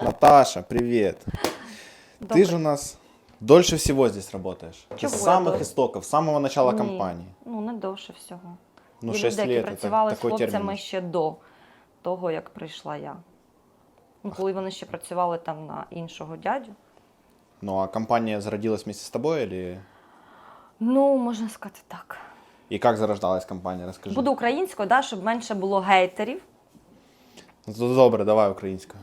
Наташа, привет. Добрый. Ты же у нас дольше всего здесь работаешь. Ты Чего с я самых дольше? истоков, с самого начала Ні, компании. Ну, не довше всього. Ну, Є 6 люди, які лет, працювали это з такой хлопцями термин. ще до того, як прийшла я. Ну, коли вони ще працювали там на іншого дядю. Ну, а компания зародилась вместе с тобой или... Ну, можна сказати так. И как зарождалась компания, расскажи. Буду українською, да, щоб менше було гейтерів. Ну, Добре, давай українською.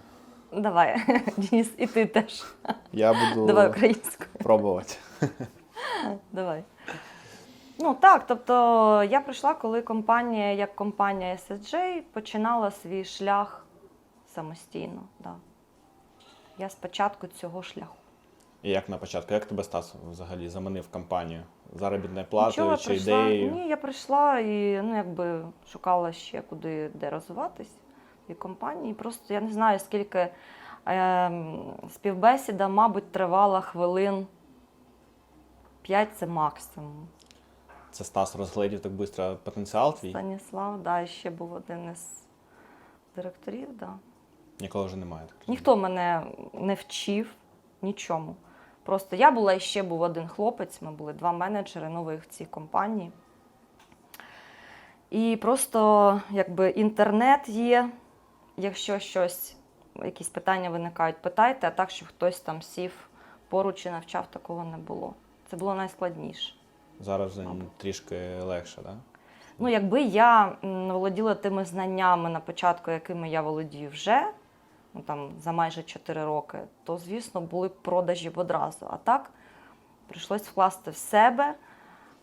Давай, Денис, і ти теж. Я буду Давай українською. пробувати. Давай. Ну так, тобто я прийшла, коли компанія, як компанія SSJ, починала свій шлях самостійно. Да. Я спочатку цього шляху. І як на початку, як тебе Стас взагалі заманив компанію? Заробітною платою чи прийшла, ідеєю? Ні, я прийшла і ну, якби шукала ще куди де розвиватись і компанії. Просто я не знаю, скільки ем, співбесіда, мабуть, тривала хвилин 5 це максимум. Це Стас розглядів так швидко потенціал твій? Станіслав, да, і ще був один із директорів. Да. Нікого вже немає. так. Ніхто мене не вчив нічому. Просто я була і ще був один хлопець, ми були два менеджери нових в цій компанії. І просто якби інтернет є, якщо щось, якісь питання виникають, питайте, а так, щоб хтось там сів поруч і навчав, такого не було. Це було найскладніше. Зараз вже трішки легше, так? Да? Ну, якби я володіла тими знаннями на початку, якими я володію вже, ну там за майже 4 роки, то звісно були б продажі б одразу. А так прийшлось вкласти в себе,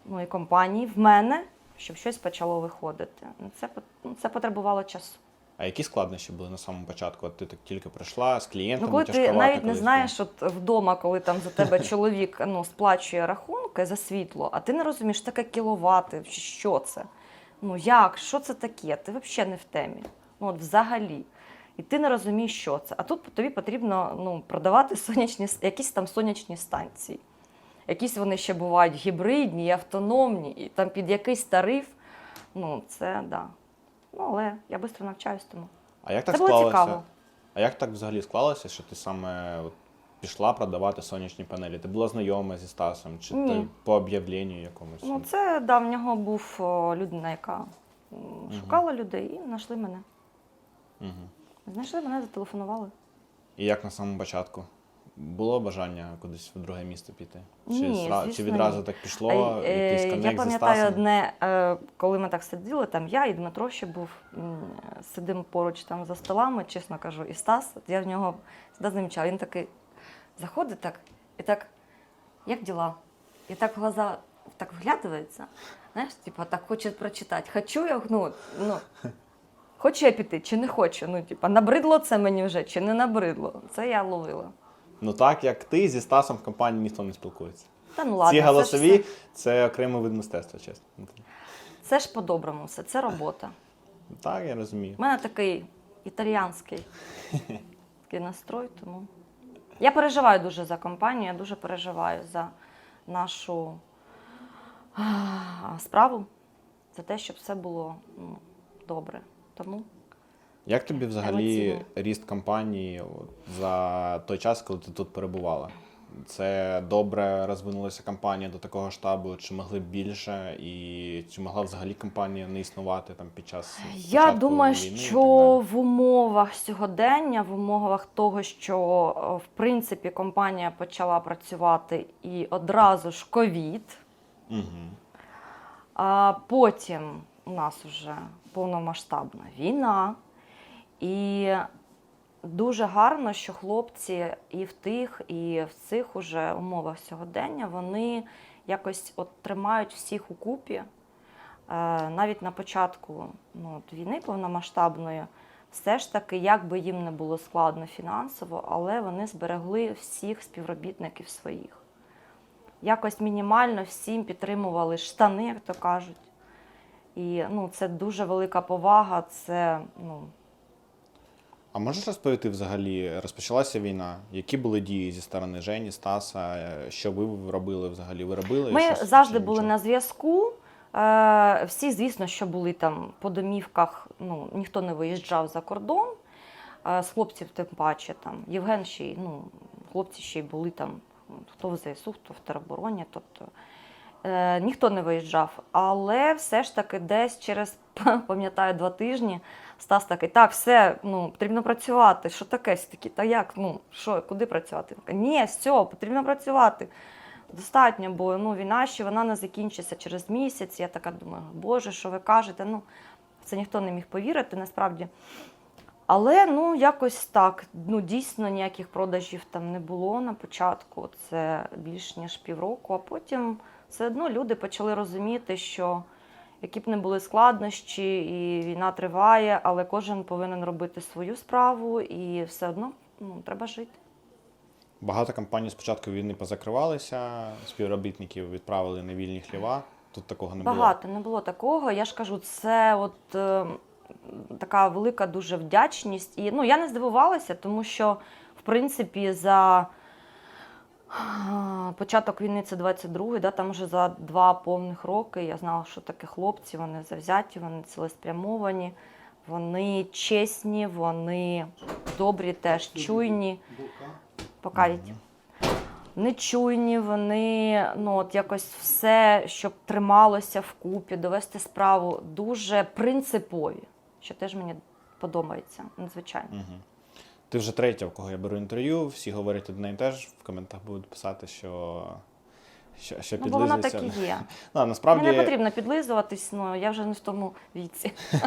ну і компанії, в мене, щоб щось почало виходити. Ну, Це, ну, це потребувало часу. А які складнощі були на самому початку? От ти так тільки прийшла з клієнтами, Ну, коли ти навіть не знаєш, от вдома, коли там за тебе чоловік ну, сплачує рахунки за світло, а ти не розумієш, таке кіловати, що це. Ну як, що це таке? Ти взагалі не в темі. Ну, от взагалі. І ти не розумієш, що це. А тут тобі потрібно ну, продавати сонячні, якісь там сонячні станції. Якісь вони ще бувають гібридні, і автономні, і там під якийсь тариф. Ну, це да. Ну, але я швидко навчаюсь тому. А як так Це було склалося? цікаво. А як так взагалі склалося, що ти саме от, пішла продавати сонячні панелі? Ти була знайома зі Стасом? Чи Ні. ти по об'явленню якомусь? Ну, це да, в нього був о, людина, яка м, шукала людей і знайшли мене. Угу. Знайшли мене, зателефонували. І як на самому початку? Було бажання кудись в друге місто піти? Чи, Ні, зра- звісно, чи відразу ні. так пішло? Е, е, якийсь я коннект зі пам'ятаю одне, е, коли ми так сиділи, там я і Дмитро ще був, сидимо поруч там за столами, чесно кажу, і Стас, я в нього завжди замічала, він такий заходить так, і так, як діла? І так глаза так вглядується, знаєш, типу, так хоче прочитати. Хочу я, ну, ну, хочу я піти, чи не хочу? Ну, типу, набридло це мені вже, чи не набридло? Це я ловила. Ну так, як ти зі Стасом в компанії ніхто не спілкується. Та ну ладно, Ці це ж голосові все- це окремий вид мистецтва, чесно. Це ж по-доброму все, це робота. Так, я розумію. У мене такий італіянський такий настрой, тому я переживаю дуже за компанію, я дуже переживаю за нашу а, справу, за те, щоб все було ну, добре. Тому Як тобі взагалі Емоційно. ріст компанії за той час, коли ти тут перебувала? Це добре розвинулася компанія до такого штабу, чи могли б більше, і чи могла взагалі компанія не існувати там під час я думаю, війни що в умовах сьогодення, в умовах того, що в принципі компанія почала працювати і одразу ж ковід. Мгм. А потім у нас вже повномасштабна війна. І дуже гарно, що хлопці і в тих, і в цих уже умовах сьогодення вони якось от тримають всіх у купі. Е, Навіть на початку ну, війни повномасштабної, все ж таки, як би їм не було складно фінансово, але вони зберегли всіх співробітників своїх якось мінімально всім підтримували штани, як то кажуть. І ну, це дуже велика повага. Це ну, А можеш розповісти взагалі, розпочалася війна? Які були дії зі сторони Жені, Стаса? Що ви робили взагалі? Ви робили? ми щось, завжди чи були нічого? на зв'язку. Е, всі, звісно, що були там по домівках, ну, ніхто не виїжджав за кордон. е, з хлопців тим паче. Там, Євген ще й, ну, хлопці ще й були там, хто в ЗСУ, хто в теробороні. Тобто, е, ніхто не виїжджав. Але все ж таки десь через, пам'ятаю, два тижні Стас такий, так, все, ну, потрібно працювати. Що таке? Такі, та як? Ну, що, куди працювати? Ні, все, потрібно працювати. Достатньо, бо ну, війна ще вона не закінчиться через місяць. Я така думаю, Боже, що ви кажете? Ну, це ніхто не міг повірити, насправді. Але ну, якось так. Ну, дійсно ніяких продажів там не було на початку. Це більш ніж півроку, а потім все одно люди почали розуміти, що які б не були складнощі, і війна триває, але кожен повинен робити свою справу, і все одно ну, треба жити. Багато компаній з початку війни позакривалися, співробітників відправили на вільні хліва. Тут такого не було. Багато не було такого. Я ж кажу, це от е, така велика дуже вдячність. І ну, я не здивувалася, тому що, в принципі, за початок війни це 22-й, да, там вже за два повних роки я знала, що таке хлопці, вони завзяті, вони цілеспрямовані, вони чесні, вони добрі, теж чуйні. Покажіть. Нечуйні, вони ну от якось все, щоб трималося вкупі, довести справу, дуже принципові, що теж мені подобається, надзвичайно. Угу. Ти вже третя, в кого я беру інтерв'ю, всі говорять одне і те ж, в коментах будуть писати, що, що, що Ну, бо підлизується. так і є. Да, насправді, Мені не потрібно підлизуватись, ну я вже не в тому віці.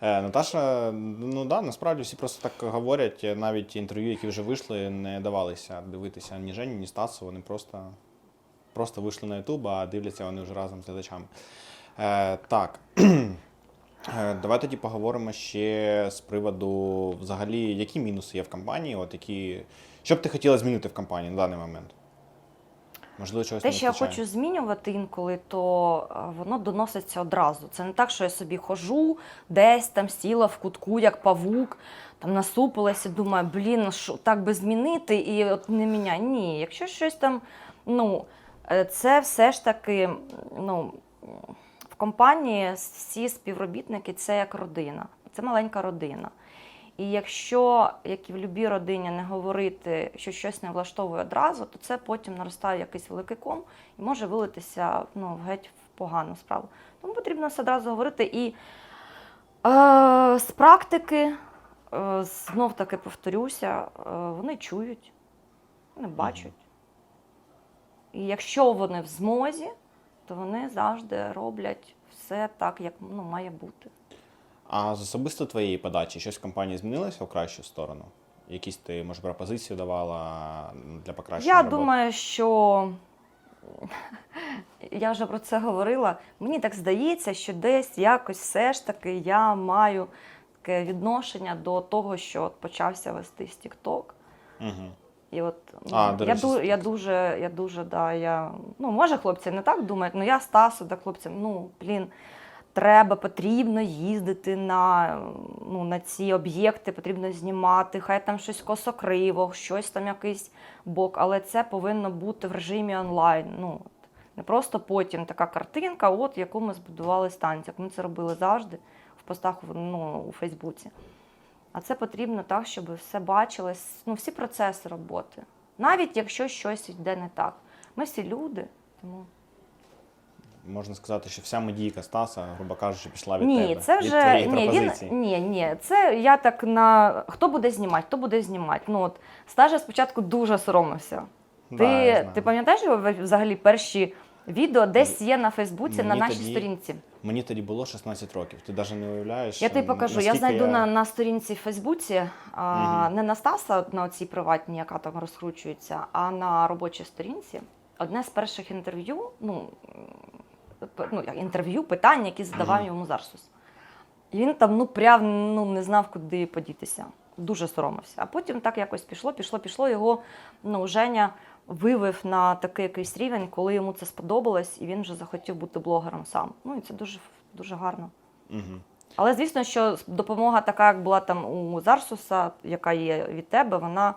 Е, Наташа, ну да, насправді всі просто так говорять. Навіть інтерв'ю, які вже вийшли, не давалися дивитися ні Жені, ні Стасу. Вони просто, просто вийшли на Ютуб, а дивляться вони вже разом з глядачами. Е, так. Е, Давай тоді поговоримо ще з приводу взагалі, які мінуси є в компанії, от які. Що б ти хотіла змінити в компанії на даний момент? Можливо, чогось Те, не що я хочу змінювати інколи, то е, воно доноситься одразу. Це не так, що я собі хожу, десь там сіла в кутку, як павук, там насупилася, думаю, блін, ну що так би змінити і от не міняй. Ні, якщо щось там, ну е, це все ж таки, ну компанії всі співробітники це як родина, це маленька родина. І якщо, як і в будь-якій родині, не говорити, що щось не влаштовує одразу, то це потім наростає якийсь великий ком і може вилитися ну, геть в погану справу. Тому потрібно все одразу говорити. І е, з практики, е, знов таки повторюся, е, вони чують, вони бачать. І якщо вони в змозі, то вони завжди роблять все так, як ну, має бути. А з особисто твоєї подачі щось в компанії змінилося в кращу сторону? Якісь ти, може, пропозицію давала для покращення? Я роботи? думаю, що я вже про це говорила. Мені так здається, що десь якось все ж таки я маю таке відношення до того, що почався вестись TikTok. Угу. І от ну, А, я, речі, ду, я дуже, я дуже, да, я, ну, може, хлопці не так думають, але я Стасу, да, хлопцям, ну, блін, треба, потрібно їздити на, ну, на ці об'єкти, потрібно знімати, хай там щось косокриво, щось там якийсь бок, але це повинно бути в режимі онлайн. Ну, не просто потім така картинка, от яку ми збудували станцію. Як ми це робили завжди в постах ну, у Фейсбуці. А це потрібно так, щоб все бачилось, ну, всі процеси роботи. Навіть якщо щось йде не так. Ми всі люди, тому Можна сказати, що вся медійка Стаса, грубо кажучи, пішла від ні, тебе. це вже твоєї ні, він ні, ні. Це я так на хто буде знімати, хто буде знімати. Ну от Стажа спочатку дуже соромився. Да, Ти, ти пам'ятаєш його взагалі перші відео десь є на Фейсбуці на Мені нашій тоді- сторінці. Мені тоді було 16 років. Ти навіть не уявляєш. Я тобі покажу. Я наскільки знайду на, на сторінці в Фейсбуці, а, Мгм. не на Стаса, от на цій приватній, яка там розкручується, а на робочій сторінці. Одне з перших інтерв'ю, ну, п- ну як інтерв'ю, питання, які задавав Мгм. йому Зарсус. І він там ну прям ну, не знав, куди подітися. Дуже соромився. А потім так якось пішло, пішло, пішло. Його ну, Женя вивив на такий якийсь рівень, коли йому це сподобалось, і він вже захотів бути блогером сам. Ну і це дуже, дуже гарно. Мгм. Але звісно, що допомога така, як була там у Зарсуса, яка є від тебе, вона,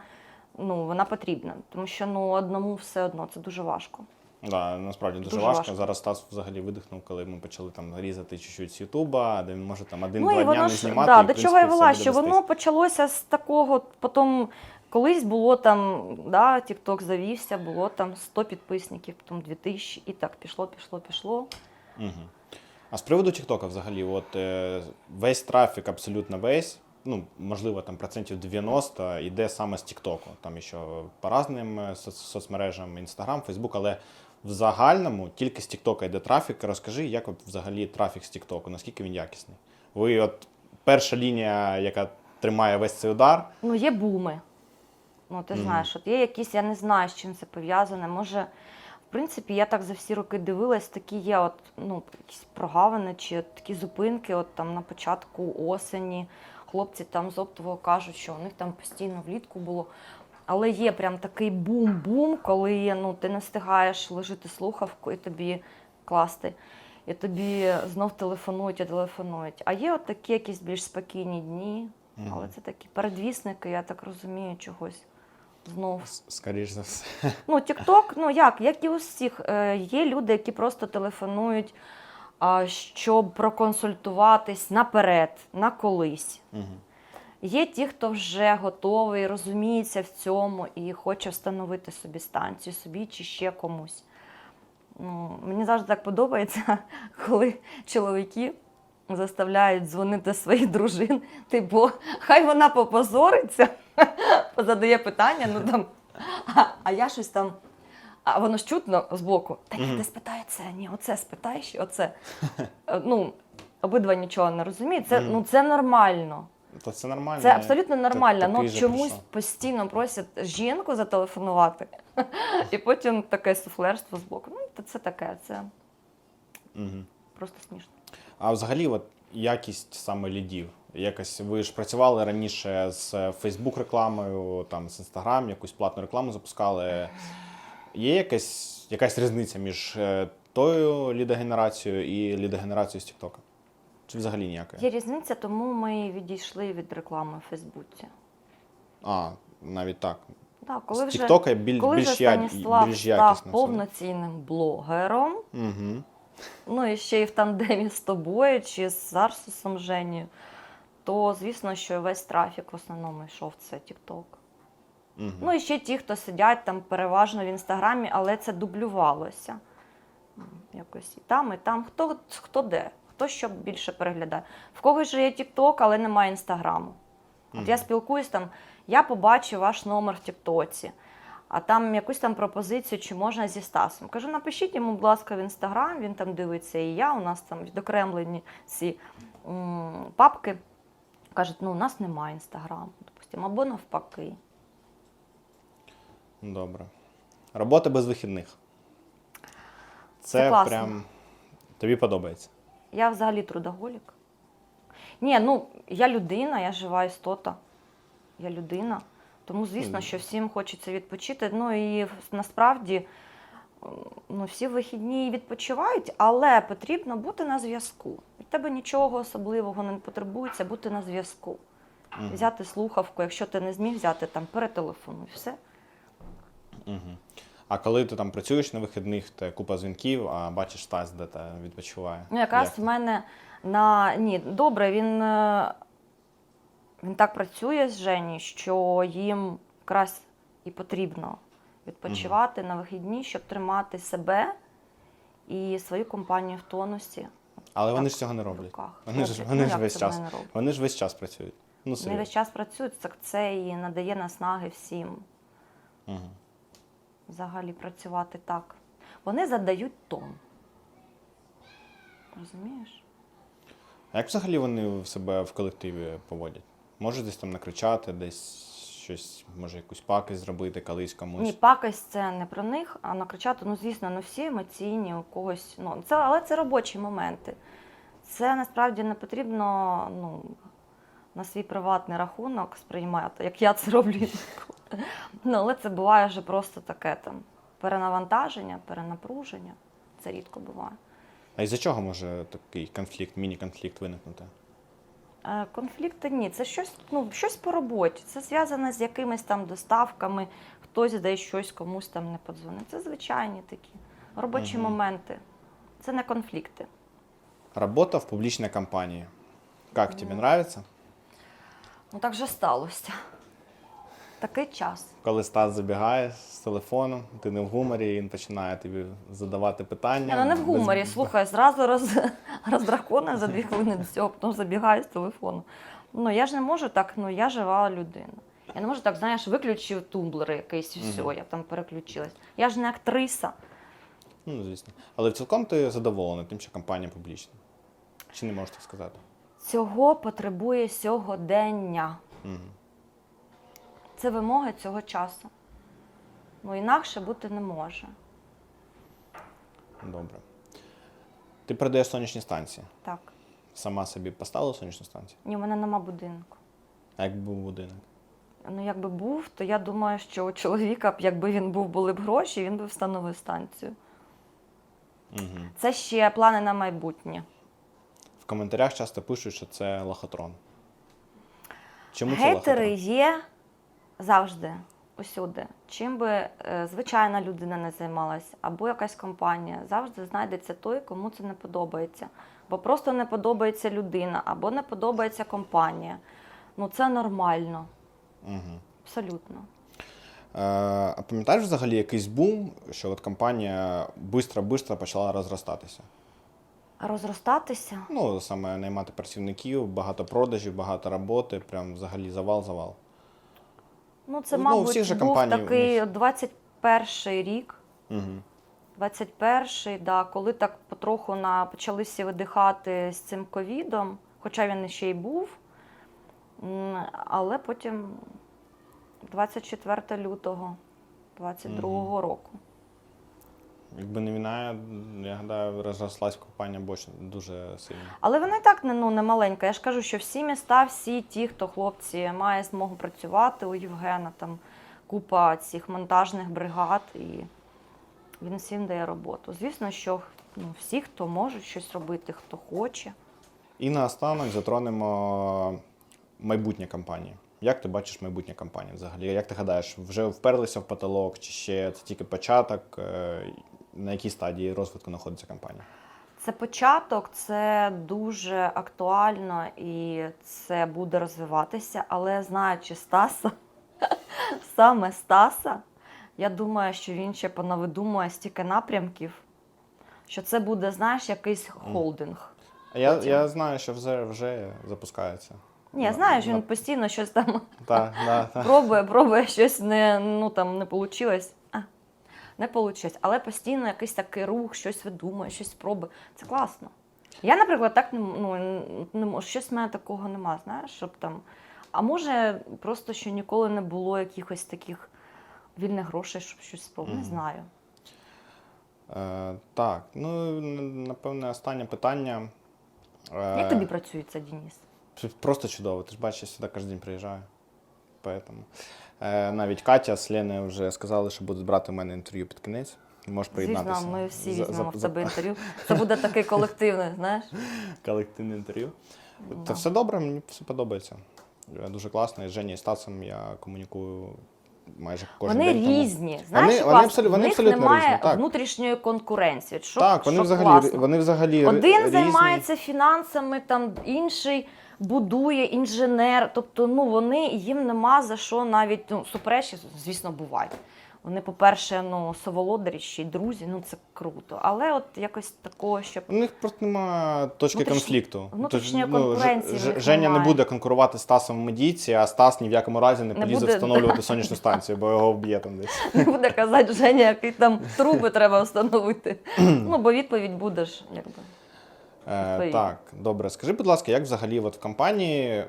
ну, вона потрібна. Тому що ну, одному все одно це дуже важко. Да, насправді дуже, Дуже важко. важко. Зараз Стас взагалі видихнув, коли ми почали там різати чуть-чуть з Ютуба, де він може там Ну один-два і дня воно не ж знімати. да, і, до чого я вела, що воно вестись. почалося з такого, потім колись було там, да, TikTok завівся, було там 100 підписників, потім 2000, і так пішло, пішло, пішло. Угу. А з приводу Тіктока взагалі, от е, весь трафік, абсолютно весь, ну, можливо, там процентів 90 йде саме з Тіктоку. Там ще по разним е, соцмережам, Інстаграм, Фейсбук, але в загальному тільки з Тіктока йде трафік. Розкажи, як от взагалі трафік з Тіктоку, наскільки він якісний? Ви от перша лінія, яка тримає весь цей удар. Ну, є буми. Ну, ти знаєш, от є якісь, я не знаю, з чим це пов'язане. Може, в принципі, я так за всі роки дивилась, такі є от, ну, якісь прогавини чи от такі зупинки, от там на початку осені. Хлопці там з оптового кажуть, що у них там постійно влітку було. Але є прям такий бум-бум, коли ну, ти не встигаєш лежити слухавку і тобі класти. І тобі знов телефонують і телефонують. А є от такі якісь більш спокійні дні, Мгм. але це такі передвісники, я так розумію, чогось знов. С- Скоріш за все. Ну, TikTok, ну як, як і у всіх, е, є люди, які просто телефонують, щоб проконсультуватись наперед, на колись. Угу. Є ті, хто вже готовий, розуміється в цьому і хоче встановити собі станцію, собі чи ще комусь. Ну, мені завжди так подобається, коли чоловіки заставляють дзвонити своїх дружин. Типу, хай вона попозориться, задає питання, ну там, а, а я щось там. А воно ж чутно збоку. Та ні, ти спитай це, ні, оце спитай, ще оце. Е, Ну, обидва нічого не розуміють. Це, ну, це нормально. То це нормально. Це абсолютно нормально. Ну чомусь прийшов. постійно просять жінку зателефонувати, і потім таке суфлерство з боку. Ну, то це таке, це просто смішно. А взагалі, от якість саме лідів. Якось ви ж працювали раніше з Facebook рекламою, там з Instagram, якусь платну рекламу запускали. Є якась, якась різниця між е, тою лідогенерацією і лідогенерацією з TikTok? Чи взагалі ніякої? Є різниця, тому ми відійшли від реклами в Фейсбуці. А, навіть так. Так, коли з вже, біль, коли більш, вже я, Станіслав більш став якісно. повноцінним блогером, Угу. ну і ще й в тандемі з тобою чи з Арсусом Женію, то звісно, що весь трафік в основному йшов це TikTok. Угу. Ну і ще ті, хто сидять там переважно в інстаграмі, але це дублювалося. Якось і там, і там. Хто, хто де, хто що більше переглядає. В когось же є TikTok, але немає інстаграму. От я спілкуюсь там, я побачив ваш номер в Тіктоці, а там якусь там пропозицію, чи можна зі Стасом. Кажу, напишіть йому, будь ласка, в інстаграм, він там дивиться, і я. У нас там відокремлені ці м, папки. Кажуть, ну у нас немає інстаграму, допустимо, або навпаки. Добре. Робота без вихідних. Це, Це класно. прям тобі подобається. Я взагалі трудоголік. Ні, ну я людина, я жива істота. Я людина. Тому, звісно, що всім хочеться відпочити. Ну і насправді ну, всі вихідні відпочивають, але потрібно бути на зв'язку. Від тебе нічого особливого не потребується бути на зв'язку. Мгм. Взяти слухавку, якщо ти не зміг взяти, там перетелефонуй. Все. Угу. А коли ти там працюєш на вихідних, то купа дзвінків, а бачиш Стас, де та відпочиває. Ну, якраз Як в мене на ні, добре, він, е, він так працює з Жені, що їм якраз і потрібно відпочивати на вихідні, щоб тримати себе і свою компанію в тонусі. Але вони ж цього не роблять. Вони ж, вони Ну, ж весь час. Вони ж весь час працюють. Ну, Вони весь час працюють, так це і надає наснаги всім Угу. Взагалі працювати так. Вони задають тон. Розумієш? А як взагалі вони в себе в колективі поводять? Можуть десь там накричати, десь щось, може, якусь пакость зробити колись комусь. Ні, пакость це не про них, а накричати, ну звісно, ну всі емоційні у когось. Ну це, але це робочі моменти. Це насправді не потрібно ну, на свій приватний рахунок сприймати, як я це роблю. Ну, але це буває вже просто таке там перенавантаження, перенапруження. Це рідко буває. А із-за чого може такий конфлікт, міні-конфлікт виникнути? Е, Конфлікти ні, це щось, ну, щось по роботі. Це зв'язане з якимись там доставками, хтось десь щось комусь там не подзвонив. Це звичайні такі робочі Мгм. моменти. Це не конфлікти. Работа в публичной компании. Как тебе нравится? Ну так же сталося. Такий час. Коли Стас забігає з телефоном, ти не в гуморі, він починає тобі задавати питання. Ну не в без- гуморі. Слухай, зразу роз, роздраконив за дві хвилини до цього, потім забігаю з телефону. Ну я ж не можу так, ну я жива людина. Я не можу так, знаєш, виключив тумблер якийсь і все, я там переключилась. Я ж не актриса. Ну, звісно. Але цілком ти задоволена тим, що компанія публічна. Чи не можеш так сказати? Цього потребує сьогодення. Угу. Це вимоги цього часу. Ну інакше бути не може. Добре. Ти продаєш сонячні станції. Так. Сама собі поставила сонячну станцію? Ні, у мене нема будинку. А як був будинок? Ну, якби був, то я думаю, що у чоловіка, якби він був, були б гроші, він би встановив станцію. Угу. Це ще плани на майбутнє. В коментарях часто пишуть, що це лохотрон. Чому це Гейтери лохотрон? є завжди, усюди. Чим би е, звичайна людина не займалась, або якась компанія, завжди знайдеться той, кому це не подобається. Бо просто не подобається людина, або не подобається компанія. Ну це нормально, Угу. абсолютно. Е, а пам'ятаєш взагалі якийсь бум, що от компанія швидко-швидко почала розростатися? Розростатися. Ну, саме наймати працівників, багато продажів, багато роботи, прям взагалі завал-завал. Ну, це, Ну, мабуть, всіх же був компаній у такий них- 21 рік. Угу. 21-й, да, коли так потроху на, почалися видихати з цим ковідом, хоча він ще й був. Але потім 24 лютого 22-го року. Якби не війна, я гадаю, розрослась компанія Bosch дуже сильно. Але вона і так не, ну, не маленька. Я ж кажу, що всі міста, всі ті, хто хлопці має змогу працювати у Євгена, там купа цих монтажних бригад, і він всім дає роботу. Звісно, що ну, всі, хто може щось робити, хто хоче. І наостанок затронемо майбутнє компанії. Як ти бачиш майбутнє компанії взагалі? Як ти гадаєш, вже вперлися в потолок, чи ще це тільки початок? На якій стадії розвитку знаходиться компанія? Це початок, це дуже актуально і це буде розвиватися. Але знаючи Стаса, саме Стаса, я думаю, що він ще понавидумує стільки напрямків, що це буде, знаєш, якийсь холдинг. А я, Потім. я знаю, що вже, вже запускається. Ні, я На- знаю, що він постійно щось там да, пробує, пробує щось не, ну, там, не вийшло. Не вийшло. Але постійно якийсь такий рух, щось видумує, щось пробує. Це класно. Я, наприклад, так ну, не можу. Щось в мене такого нема, знаєш, щоб там. А може, просто що ніколи не було якихось таких вільних грошей, щоб щось спробувати. Не Мгм. знаю. Е, так, ну напевне, останнє питання. Е, Як тобі працюється, Дініс? Просто чудово. Ти ж бачиш, я сюди кожен день приїжджаю. Поэтому. Е, навіть Катя з Леною вже сказали, що будуть брати у мене інтерв'ю під кінець. Можеш приєднатися. Звісно, ми всі візьмемо в тебе інтерв'ю. Це буде такий колективний, знаєш? колективне інтерв'ю. Да. Та все добре, мені все подобається. Дуже класно. І з Жені і Стасом я комунікую майже кожен Вони день. тому- різні. Знаєш, Вони- вони абсолютно- вони абсолютно немає різні, так. внутрішньої конкуренції. Що, Так, вони що взагалі, класно. вони взагалі Один різні. займається фінансами, там інший будує інженер. Тобто, ну вони їм нема за що навіть ну, суперечі, звісно, бувають. Вони, по-перше, ну, соволодарі, ще й друзі, ну це круто. Але от якось такого, щоб У них просто немає точки Внутрішньо- конфлікту. внутрішньої Тож, ну, конкуренції в Ж- них Женя не немає. буде конкурувати з Стасом в медійці, а Стас ні в якому разі не Не полізе буде- встановлювати сонячну станцію, бо його вб'є там десь. не буде казати Женя, який там труби треба встановити. ну, бо відповідь буде ж, якби. Е, так, добре. Скажи, будь ласка, як взагалі от в компанії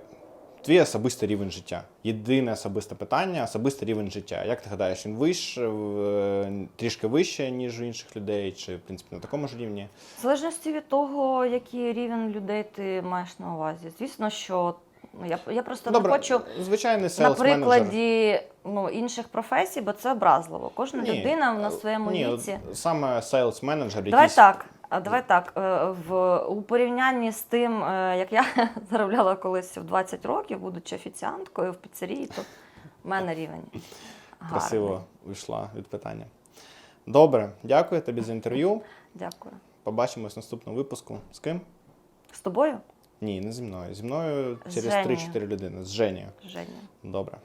твій особистий рівень життя? Єдине особисте питання особистий рівень життя. Як ти гадаєш, він вище, е, трішки вище, ніж у інших людей, чи в принципі на такому ж рівні? В залежності від того, який рівень людей ти маєш на увазі. Звісно, що ну, я, я просто Добре, не хочу звичайний на прикладі ну, інших професій, бо це образливо. Кожна Ні, людина на своєму Ні, віці. саме сейлс менеджер, Давай якийсь так. А Давай так, е, в у порівнянні з тим, е, як я заробляла колись в 20 років, будучи офіціанткою в піцерії, то в мене рівень гарний. красиво вийшла від питання. Добре, дякую тобі за інтерв'ю. Дякую. Побачимось в наступному випуску. З ким? З тобою, Ні, не зі мною. Зі мною через Женєю. 3-4 людини. З Женєю. Женя? Добре.